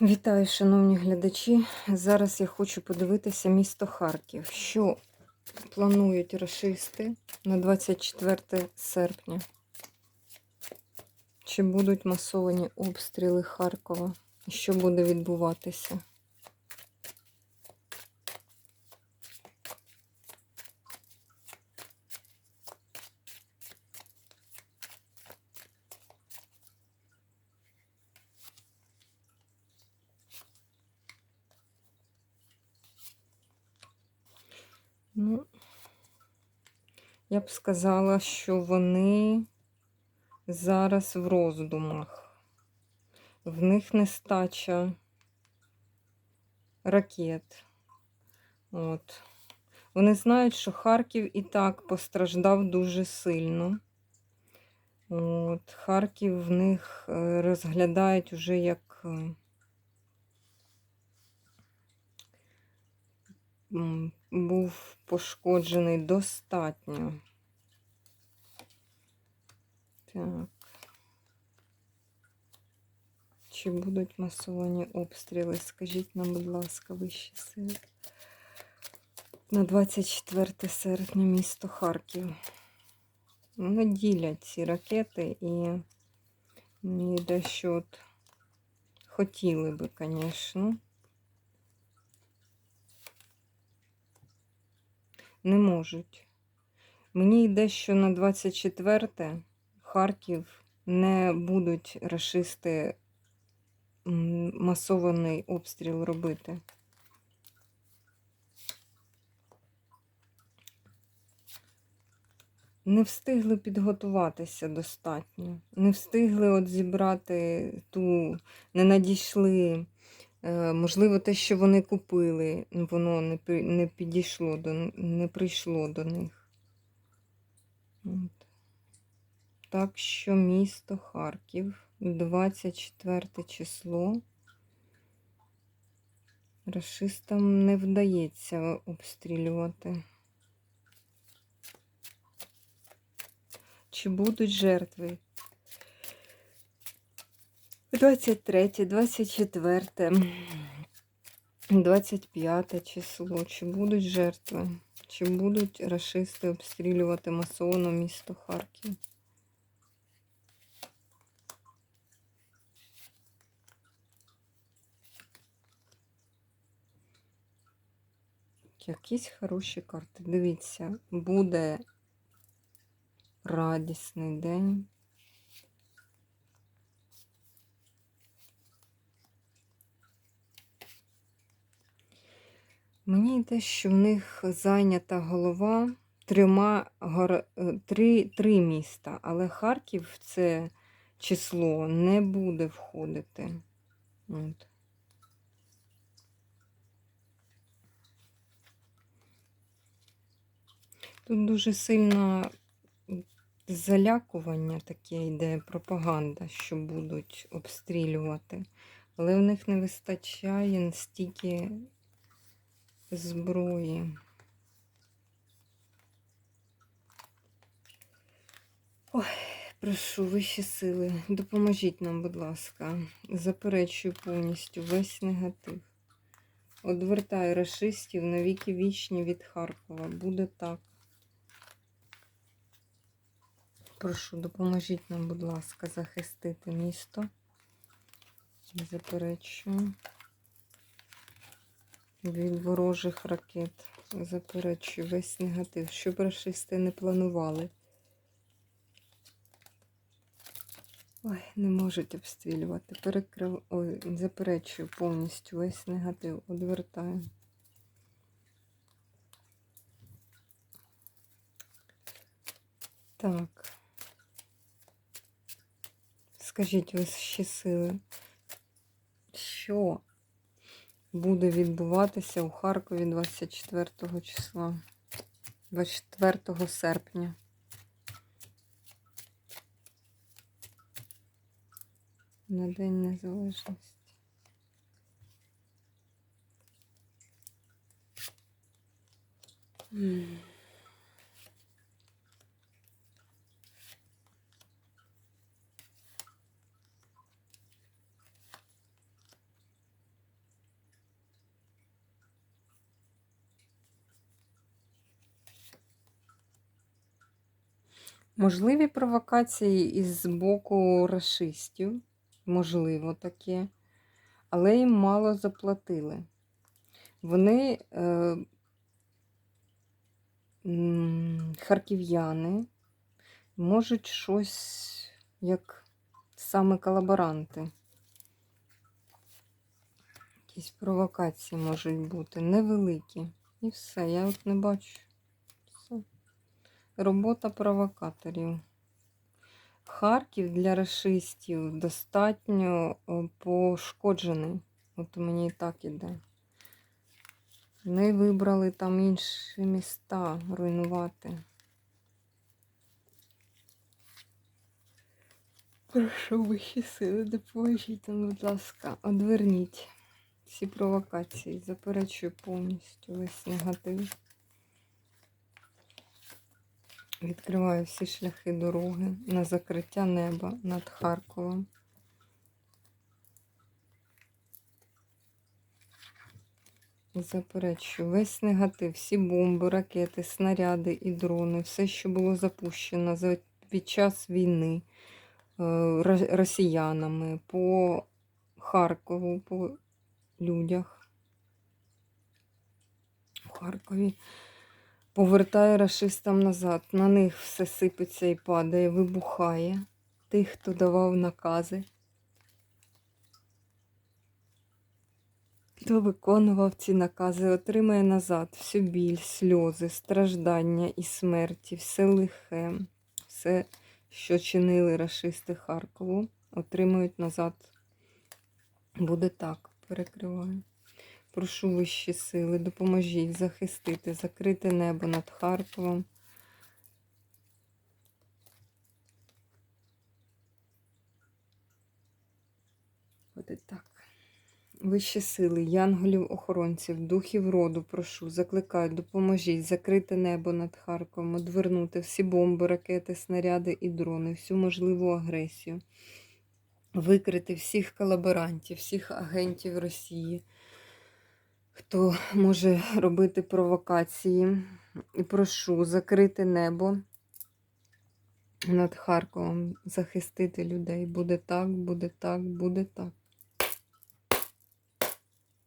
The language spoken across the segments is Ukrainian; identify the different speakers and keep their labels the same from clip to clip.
Speaker 1: Вітаю, шановні глядачі. Зараз я хочу подивитися місто Харків. Що планують расисти на 24 серпня? Чи будуть масовані обстріли Харкова? Що буде відбуватися? Ну, я б сказала, що вони зараз в роздумах. В них нестача ракет. От. Вони знають, що Харків і так постраждав дуже сильно. От. Харків в них е, розглядають уже як е, м, був пошкоджений достатньо. Так. Чи будуть масовані обстріли? Скажіть нам, будь ласка, вищі сили. На 24 серпня місто Харків. Вони ділять ці ракети і мені дещо от хотіли би, звісно. Не можуть. Мені йде, що на 24 Харків не будуть рашисти масований обстріл робити. Не встигли підготуватися достатньо. Не встигли от зібрати ту, не надійшли. Е, Можливо, те, що вони купили, воно не, не підійшло до не прийшло до них. От. Так що місто Харків, 24 число. Рашистам не вдається обстрілювати. Чи будуть жертви? 23, 24, 25 число. Чи будуть жертви? Чи будуть рашисти обстрілювати масово місто Харків? Якісь хороші карти. Дивіться, буде радісний день. Мені йде, що в них зайнята голова трьома е, три, три міста, але Харків в це число не буде входити. От. Тут дуже сильно залякування таке йде, пропаганда, що будуть обстрілювати. Але в них не вистачає настільки зброї. Ой, прошу, вищі сили, допоможіть нам, будь ласка. Заперечую повністю весь негатив. Одвертаю рашистів на віки вічні від Харкова. Буде так. Прошу, допоможіть нам, будь ласка, захистити місто. Заперечую. Від ворожих ракет. Заперечую весь негатив, щоб рашисти не планували. Ой, не можуть обстрілювати. Перекрив... Ой, заперечую повністю весь негатив. Одвертаю. Так. Скажіть ви ще сили, що буде відбуватися у Харкові 24 числа, 24 серпня? На День Незалежності. М. Можливі провокації із боку расистів, можливо, таке, але їм мало заплатили. Вони е, харків'яни можуть щось як саме колаборанти. Якісь провокації можуть бути невеликі. І все, я от не бачу. Робота провокаторів. Харків для расистів достатньо е, пошкоджений. От мені і так іде. Вони вибрали там інші міста руйнувати. Прошу вищі сили, допоможіть нам, будь ласка, одверніть всі провокації. Заперечую повністю весь негатив. Відкриваю всі шляхи дороги на закриття неба над Харковом. Заперечую весь негатив, всі бомби, ракети, снаряди і дрони, все, що було запущено за- під час війни е, росіянами по Харкову, по людях в Харкові. Повертає расистам назад. На них все сипеться і падає, вибухає. Тих, хто давав накази. Хто виконував ці накази, отримає назад всю біль, сльози, страждання і смерті, все лихе, все, що чинили рашисти Харкову, отримують назад. Буде так, перекриваю. Прошу вищі сили, допоможіть захистити, закрити небо над Харковом. Буде так. Вищі сили, янголів-охоронців, духів роду, прошу, закликаю, допоможіть закрити небо над Харковом, одвернути всі бомби, ракети, снаряди і дрони, всю можливу агресію, викрити всіх колаборантів, всіх агентів Росії, хто може робити провокації. І прошу закрити небо над Харковом, захистити людей. Буде так, буде так, буде так.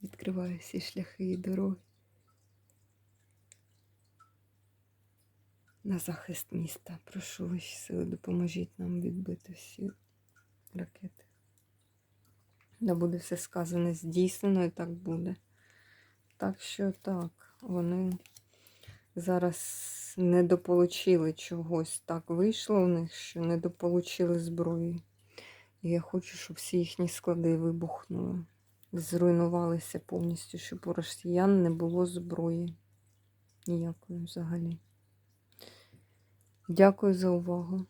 Speaker 1: Відкриваю всі шляхи і дороги. На захист міста. Прошу ваші сили, допоможіть нам відбити всі ракети. Да буде все сказане здійснено і так буде. Так що так, вони зараз недополучили чогось. Так вийшло в них, що недополучили зброї. І я хочу, щоб всі їхні склади вибухнули зруйнувалися повністю, щоб у росіян не було зброї. Ніякої взагалі. Дякую за увагу.